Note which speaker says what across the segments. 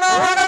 Speaker 1: না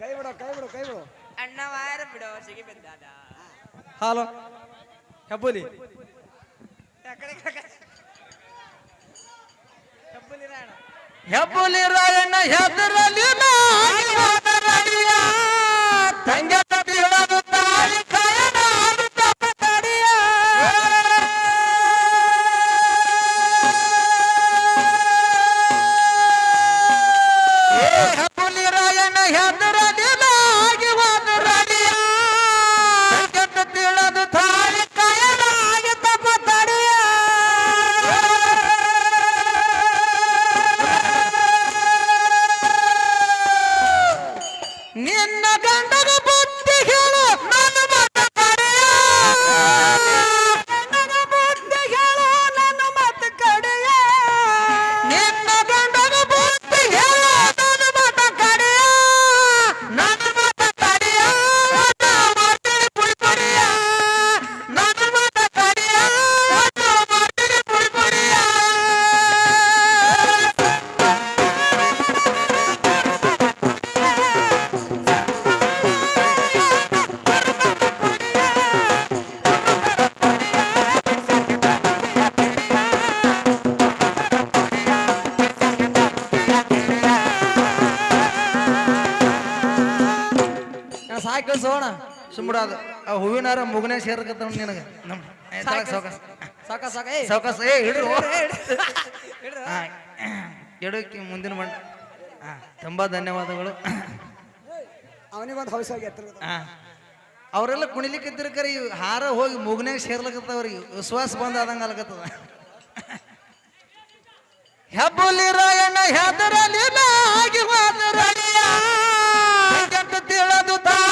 Speaker 1: ಕೈ ಬಿಡು ಕೈ ಬಿಡು ಕೈ ಬಿಡು.
Speaker 2: ಅಣ್ಣ ವಾರ ಬಿಡೋ ಸಿಗಿ ಬಿದ್ದಾದ
Speaker 3: ಹಲೋ? ಹೆಬ್ಬುಲಿ?
Speaker 4: ರಾಯಣ್ಣ ಹೆಬ್ಬುಲಿ ರಾಯಣ್ಣ ಹೆದರಲಿ ತಂಗ
Speaker 3: ಸುಮ್ಮಡಾದ ಆ ಹೂವಿನಾರ ಮುಗನೇ ಸೇರ್ಕತ್ತ ನಿನಗೆ. ನಮ್ಮ ಸೌಕಸ್
Speaker 2: ಸಾಕ ಸಾಕ ಏ
Speaker 3: ಹಿಡ್ರು ಎಡಕ್ಕೆ ಮುಂದಿನ ಬಂಡ ಹಾ ತುಂಬಾ ಧನ್ಯವಾದಗಳು.
Speaker 1: ಅವನಿಗೊಂದು
Speaker 3: ಅವರೆಲ್ಲ ಕುಣಿಲಿಕ್ಕಿದ್ರ ಕರೆ ಈ ಹಾರ ಹೋಗಿ ಮುಗನ್ಯಾಗ ಸೇರ್ಲಕತ್ತವ್ರಿಗೆ ವಿಶ್ವಾಸ ಬಂದ ಆದಂಗ ಅಲಕತ್ತದ.
Speaker 4: ಹೆಬ್ಬುಲಿ ರಾಯಣ್ಣ ಹೆದರಲಿ ನಾಗಿ ಹೋದರಲಿಯ ತಿಳಿದು ತಾಳಿ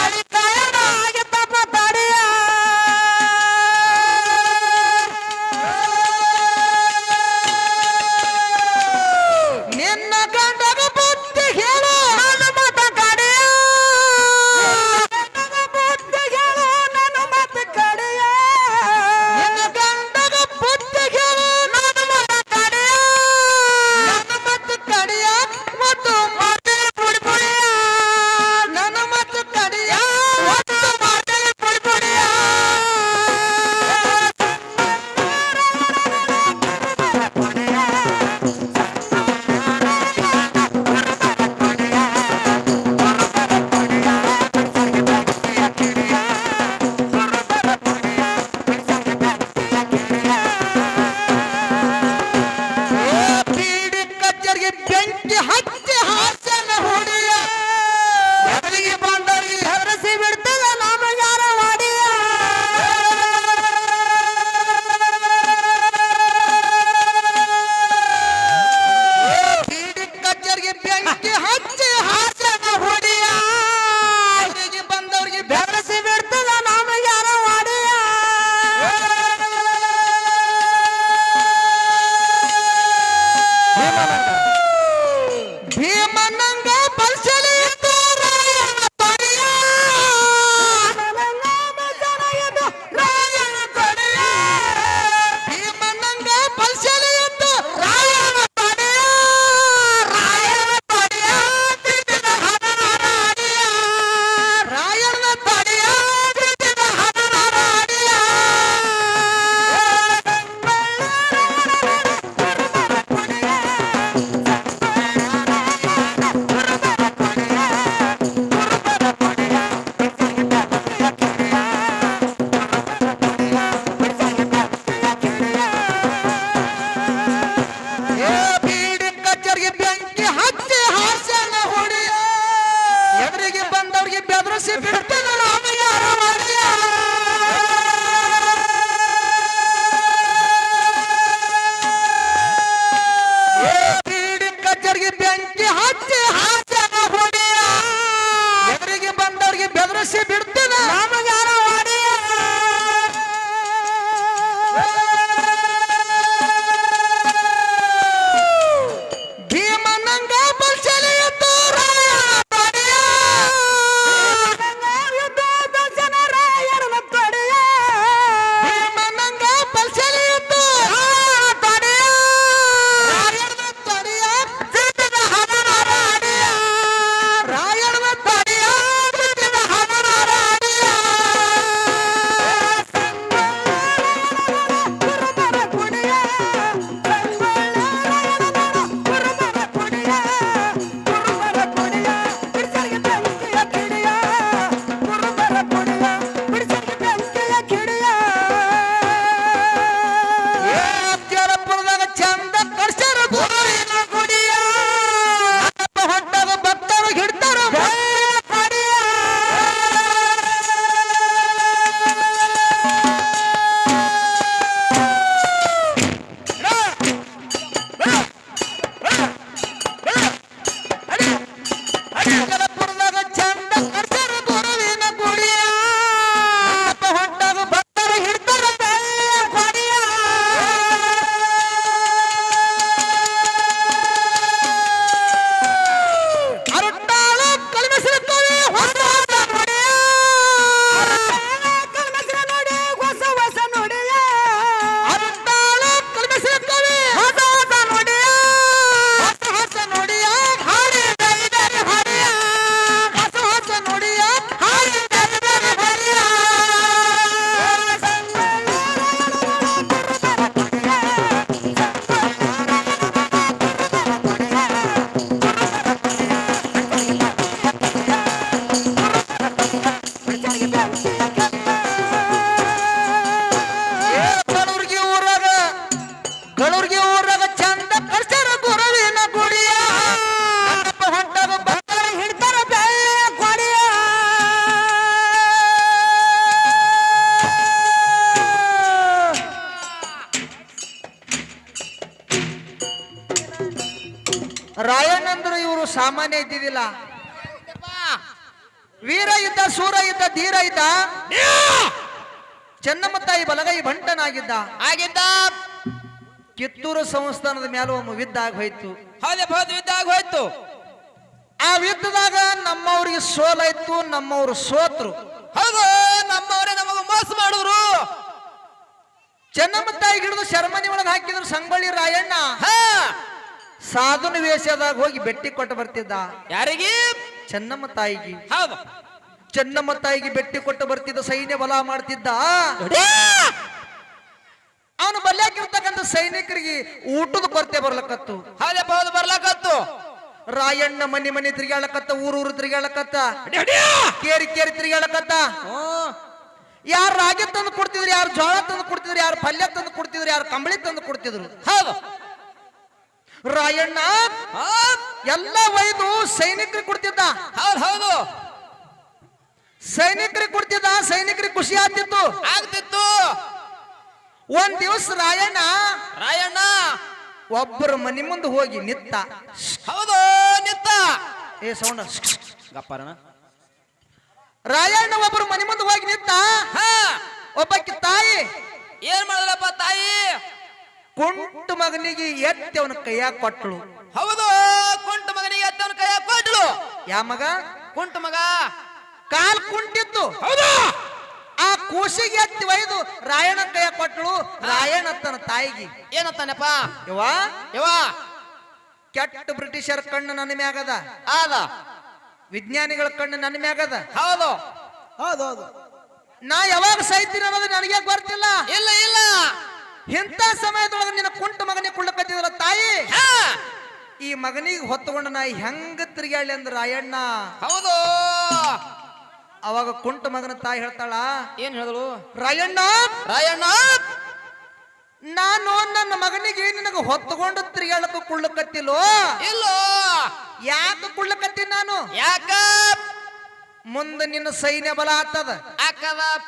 Speaker 4: ರಾಯಣ್ಣಂದ್ರು ಇವರು ಸಾಮಾನ್ಯ ಇದ್ದಿದ್ದಿಲ್ಲ. ವೀರ ಇದ್ದ ಸೂರ ಇದ್ದ ಧೀರ ಇದ್ದ ಚೆನ್ನಮ್ಮ ತಾಯಿ ಬಲಗೈ ಭಂಟನಾಗಿದ್ದ.
Speaker 2: ಆಗಿದ್ದ.
Speaker 4: ಕಿತ್ತೂರು ಸಂಸ್ಥಾನದ ಮೇಲೆ ಒಮ್ಮೆ ವಿದ್ದಾಗ ಹೋಯ್ತು.
Speaker 2: ಹೌದಪ್ಪ ಇದ್ದಾಗ ಹೋಯ್ತು.
Speaker 4: ಆ ವಿದ್ದಾಗ ನಮ್ಮವ್ರಿಗೆ ಸೋಲಾಯ್ತು ನಮ್ಮವ್ರು ಸೋತ್ರು.
Speaker 2: ಹೌದು ನಮ್ಮವರೇ ನಮಗ ಮೋಸ ಮಾಡಿದ್ರು.
Speaker 4: ಚೆನ್ನಮ್ಮ ತಾಯಿ ಹಿಡಿದು ಶರ್ಮನಿ ಒಳಗೆ ಹಾಕಿದ್ರು ಸಂಗೊಳ್ಳಿ ರಾಯಣ್ಣ.
Speaker 2: ಹಾ.
Speaker 4: ಸಾಧುನ ವೇಷದಾಗ ಹೋಗಿ ಬೆಟ್ಟಿ ಕೊಟ್ಟು ಬರ್ತಿದ್ದ.
Speaker 2: ಯಾರಿಗೆ?
Speaker 4: ಚೆನ್ನಮ್ಮ ತಾಯಿಗೆ.
Speaker 2: ಹೌದು.
Speaker 4: ಚೆನ್ನಮ್ಮ ತಾಯಿಗೆ ಬೆಟ್ಟಿ ಕೊಟ್ಟು ಬರ್ತಿದ್ದ ಸೈನ್ಯ ಬಲ ಮಾಡ್ತಿದ್ದ. ಅವನು ಬಲ್ಯಾಕಿರ್ತಕ್ಕಂಥ ಸೈನಿಕರಿಗೆ ಊಟದ ಕೊರತೆ ಬರ್ಲಕತ್ತು.
Speaker 2: ಹೌದಪ್ಪ ಹೌದು ಬರ್ಲಾಕತ್ತು.
Speaker 4: ರಾಯಣ್ಣ ಮನಿ ಮನಿ ತಿರುಗಾಳಕತ್ತ ಊರೂರು ತಿರುಗಾಳಕತ್ತ ಕೇರಿ ಕೇರಿ ತಿರುಗಾಳಕತ್ತ ಯಾರು ರಾಗಿ ತಂದು ಕೊಡ್ತಿದ್ರು ಯಾರು ಜೋಳ ತಂದು ಕೊಡ್ತಿದ್ರು ಯಾರು ಪಲ್ಯ ತಂದು ಕೊಡ್ತಿದ್ರು ಯಾರು ಕಂಬಳಿ ತಂದು ಕೊಡ್ತಿದ್ರು.
Speaker 2: ಹೌದು.
Speaker 4: ರಾಯಣ್ಣ ಎಲ್ಲ ಒಯ್ದು ಸೈನಿಕರಿಗೆ ಕೊಡ್ತಿದ್ದ.
Speaker 2: ಹೌದು ಹೌದು.
Speaker 4: ಸೈನಿಕರಿಗೆ ಕೊಡ್ತಿದ್ದ ಸೈನಿಕರಿಗೆ ಖುಷಿ ಆಗ್ತಿತ್ತು.
Speaker 2: ಆಗ್ತಿತ್ತು.
Speaker 4: ಒಂದ್ ದಿವಸ ರಾಯಣ್ಣ
Speaker 2: ರಾಯಣ್ಣ.
Speaker 4: ಒಬ್ಬರ ಮನೆ ಮುಂದೆ ಹೋಗಿ ನಿತ್ತ
Speaker 2: ಹೌದು ನಿತ್ತ
Speaker 4: ಏ ಸೌಂಡ್.
Speaker 2: ಗಪ್ಪಾರಣ
Speaker 4: ರಾಯಣ್ಣ ಒಬ್ಬರು ಮನೆ ಮುಂದೆ ಹೋಗಿ ನಿತ್ತ
Speaker 2: ಹಾ.
Speaker 4: ಒಬ್ಬಕ್ಕೆ ತಾಯಿ.
Speaker 2: ಏನ್ ಮಾಡಿದ್ರಪ್ಪ ತಾಯಿ?
Speaker 4: ಕುಂಟು ಮಗನಿಗೆ ಎತ್ತಿ ಅವನ ಕೈಯಾಗ ಕೊಟ್ಟಳು
Speaker 2: ಹೌದು ಕುಂಟು ಮಗನಿಗೆ ಎತ್ತಿ ಅವನ ಕೈಯಾಗ ಕೊಟ್ಟಳು
Speaker 4: ಯಾ ಮಗ?
Speaker 2: ಕುಂಟು ಮಗ.
Speaker 4: ಕಾಲ್ ಕುಂಟಿತ್ತು.
Speaker 2: ಹೌದು.
Speaker 4: ಆ ಕೂಸಿಗೆ ಎತ್ತಿ ಒಯ್ದು ರಾಯಣ ಕೈಯ ಕೊಟ್ಟಳು ರಾಯಣ ತನ್ನ ತಾಯಿಗೆ.
Speaker 2: ಏನತ್ತಾನಪ್ಪ?
Speaker 4: ಯವ್ವ?
Speaker 2: ಯವ
Speaker 4: ಕೆಟ್ಟ ಬ್ರಿಟಿಷರ ಕಣ್ಣು ನನ್ನ ಮ್ಯಾಗದ.
Speaker 2: ಆದ.
Speaker 4: ವಿಜ್ಞಾನಿಗಳ ಕಣ್ಣು ನನ್ನ ಮ್ಯಾಗದ.
Speaker 2: ಹೌದು.
Speaker 3: ಹೌದು ಹೌದು.
Speaker 4: ನಾ ಯಾವಾಗ ಸಾಯ್ತೀನಿ ಅನ್ನೋದು ನನಗೆ ಬರ್ತಿಲ್ಲ
Speaker 2: ಇಲ್ಲ ಇಲ್ಲ.
Speaker 4: ಇಂಥ ಸಮಯದೊಳಗೆ ನಿನ್ನ ಕುಂಟ ಮಗನಿಗೆ ಕುಳ್ಳಕತ್ತಿದ್ರ ತಾಯಿ? ಈ ಮಗನಿಗೆ ಹೊತ್ತುಕೊಂಡು ನಾ ಹೆಂಗ ತಿರುಗಾಳಿ ಅಂದ್ರ ರಾಯಣ್ಣ?
Speaker 2: ಹೌದು.
Speaker 4: ಅವಾಗ ಕುಂಟ ಮಗನ ತಾಯಿ ಹೇಳ್ತಾಳ
Speaker 2: ಏನ್ ಹೇಳಿದ್ರು?
Speaker 4: ರಾಯಣ್ಣ!
Speaker 2: ರಾಯಣ್ಣ!
Speaker 4: ನಾನು ನನ್ನ ಮಗನಿಗೆ ನಿನಗ ಹೊತ್ತುಕೊಂಡು ತಿರುಗಾಳಕ ಕುಳ್ಳಕತ್ತಿಲ್ಲೋ?
Speaker 2: ಇಲ್ಲೋ.
Speaker 4: ಯಾಕ ಕುಳ್ಳಕತ್ತಿ ನಾನು?
Speaker 2: ಯಾಕ?
Speaker 4: ಮುಂದೆ ನಿನ್ನ ಸೈನ್ಯ ಬಲ ಆಗ್ತದ.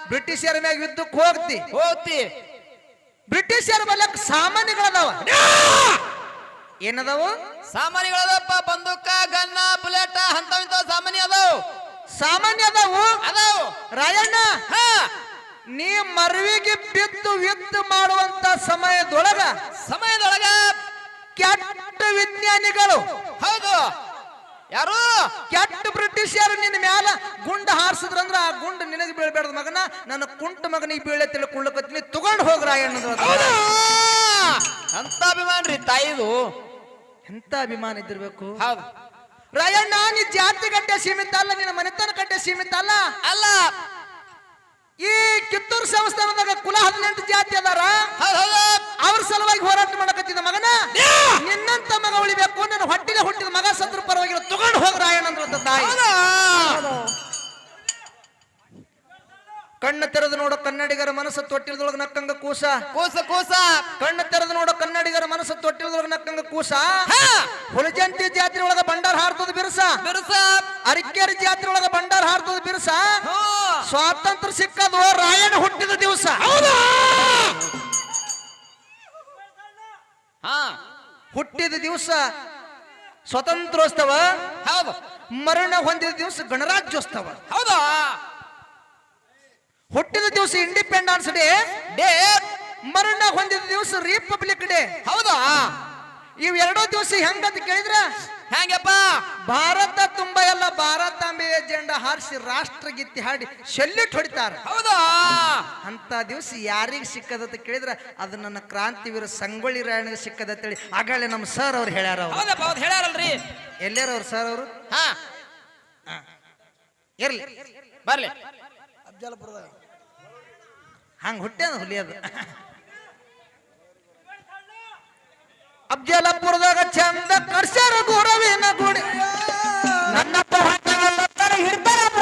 Speaker 4: ಬ್ರಿಟಿಷರ ಮ್ಯಾಗ ಯುದ್ಧಕ್ಕೆ ಹೋಗ್ತಿ.
Speaker 2: ಹೋಗ್ತಿ.
Speaker 4: ಬ್ರಿಟಿಷರ ಬಲಕ್ ಸಾಮಾನ್ಯಗಳದಾವ. ಏನದಾವು?
Speaker 2: ಸಾಮಾನ್ಯಗಳದಪ್ಪ ಬಂದೂಕ ಗನ್ನ ಬುಲೆಟ್ ಅಂತ ಸಾಮಾನ್ಯ ಅದಾವ.
Speaker 4: ಸಾಮಾನ್ಯ ಅದಾವು?
Speaker 2: ಅದಾವ.
Speaker 4: ರಾಯಣ್ಣ
Speaker 2: ಹಾ.
Speaker 4: ನೀ ಮರವಿಗೆ ಬಿದ್ದು ವಿದ್ದು ಮಾಡುವಂತ ಸಮಯದೊಳಗ
Speaker 2: ಸಮಯದೊಳಗ
Speaker 4: ಕೆಟ್ಟ ವಿಜ್ಞಾನಿಗಳು
Speaker 2: ಹೌದು. ಯಾರು
Speaker 4: ಕೆಟ್ಟ ಬ್ರಿಟಿಷರು ನಿನ್ನ ಮ್ಯಾಲ ಗುಂಡ ಹಾರಿಸಿದ್ರಂದ್ರ ಆ ಗುಂಡ ನಿನಗೆ ಬೀಳ್ಬೇಡ್ದ ಮಗನ. ನನ್ನ ಕುಂಟ ಮಗನಿಗೆ ಬೀಳೆ ತಿಳ್ಕೊಳ್ಳಕತ್ತೀನಿ. ತಗೊಂಡು ಹೋಗ್ರ
Speaker 2: ಹೌದು. ಅಭಿಮಾನ ರೀ ತಾಯಿದು?
Speaker 4: ಎಂತ ಅಭಿಮಾನ ಇದ್ದಿರ್ಬೇಕು?
Speaker 2: ಹೌದು.
Speaker 4: ರಾಯಣ್ಣ ನೀ ಜಾತಿ ಕಟ್ಟೆ ಸೀಮಿತ ಅಲ್ಲ ನಿನ್ನ ಮನೆತನ ಕಟ್ಟೆ ಸೀಮಿತ ಅಲ್ಲ?
Speaker 2: ಅಲ್ಲ.
Speaker 4: ಈ ಕಿತ್ತೂರು ಸಂಸ್ಥಾನದಾಗ ಕುಲ ಹದಿನೆಂಟು ಜಾತಿ ಅದಾರ. ಅವ್ರ ಸಲುವಾಗಿ ಹೋರಾಟ ಮಾಡಕತ್ತಿದ್ದ ಮಗನ? ನಿನ್ನಂತ ಮಗ ಉಳಿಬೇಕು ನನ್ನ ಹೊಟ್ಟಿಲೆ ಹುಟ್ಟಿದ ಮಗ ಸಂದ್ರ ಪರವಾಗಿಲ್ಲ. ತಗೊಂಡು ಹೋಗ ರಾಯಣ್ಣ ಅಂದ್ರ ತಾಯಿ ಕಣ್ಣು ತೆರೆದು ನೋಡೋ ಕನ್ನಡಿಗರ ಮನಸ್ಸು ತೊಟ್ಟಿಲ್ದೊಳಗೆ ನಕ್ಕಂಗ ಕೂಸ.
Speaker 2: ಕೂಸ ಕೂಸ.
Speaker 4: ಕಣ್ಣು ತೆರೆದು ನೋಡೋ ಕನ್ನಡಿಗರ ಮನಸ್ಸು ತೊಟ್ಟಿಲ್ದೊಳಗೆ ನಕ್ಕಂಗ ಕೂಸ. ಹುಲಜಂತಿ ಜಾತ್ರೆ ಒಳಗ ಬಂಡಾರ ಹಾರ್ತದ ಬಿರುಸ.
Speaker 2: ಬಿರುಸ.
Speaker 4: ಅರಿಕೇರಿ ಜಾತ್ರೆ ಒಳಗ ಬಂಡಾರ ಹಾರ್ತದ ಬಿರುಸ ಸ್ವಾತಂತ್ರ್ಯ ಸಿಕ್ಕದು ರಾಯಣ್ಣ ಹುಟ್ಟಿದ ದಿವಸ
Speaker 2: ಹಾ
Speaker 4: ಹುಟ್ಟಿದ ದಿವಸ ಸ್ವತಂತ್ರೋತ್ಸವ
Speaker 2: ಹೌದು.
Speaker 4: ಮರಣ ಹೊಂದಿದ ದಿವಸ ಗಣರಾಜ್ಯೋತ್ಸವ
Speaker 2: ಹೌದಾ?
Speaker 4: ಹುಟ್ಟಿದ ದಿವಸ ಇಂಡಿಪೆಂಡೆನ್ಸ್ ಡೇ
Speaker 2: ಡೇ
Speaker 4: ಮರಣ ಹೊಂದಿದ ದಿವಸ ರಿಪಬ್ಲಿಕ್ ಡೇ
Speaker 2: ಹೌದು?
Speaker 4: ಇವೆರಡೂ ದಿವಸ ಹೆಂಗಂತ ಕೇಳಿದ್ರ
Speaker 2: ಹೆಂಗಪ್ಪ
Speaker 4: ಭಾರತ ತುಂಬಾ ಎಲ್ಲ ಭಾರತಾಂಬೆಯ ಜೆಂಡ ಹಾರಿಸಿ ರಾಷ್ಟ್ರಗೀತೆ ಹಾಡಿ ಶೆಲ್ಯೂಟ್ ಹೊಡಿತಾರ.
Speaker 2: ಹೌದಾ?
Speaker 4: ಅಂತ ದಿವಸ ಯಾರಿಗೆ ಸಿಕ್ಕದಂತ ಕೇಳಿದ್ರ ಅದು ನನ್ನ ಕ್ರಾಂತಿವೀರ ಸಂಗೊಳ್ಳಿ ರಾಯಣಿಗೆ ಸಿಕ್ಕದಂತೇಳಿ ಆಗಲೇ ನಮ್ಮ ಸರ್ ಅವ್ರು ಹೇಳ್ಯಾರ ಅವ್ರು.
Speaker 2: ಹೇಳ್ಯಾರಲ್ರಿ?
Speaker 4: ಎಲ್ಲಾರ ಅವ್ರು ಸರ್ ಅವರು?
Speaker 2: ಹಾ.
Speaker 4: ಇರ್ಲಿ
Speaker 2: ಬರ್ಲಿ.
Speaker 3: ಅಫ್ಜಲ್ಪುರದಾಗ
Speaker 4: ಹಂಗ ಹುಟ್ಟ್ಯಾನ ಹುಲಿಯದು. ಅಫ್ಜಲಪುರದಾಗ ಚಂದ ಕರ್ಸ್ಯಾರ ಗುರವಿನ ಗುಡಿ. ನನ್ನಪ್ಪ ಹಿಡ್ತಾರ.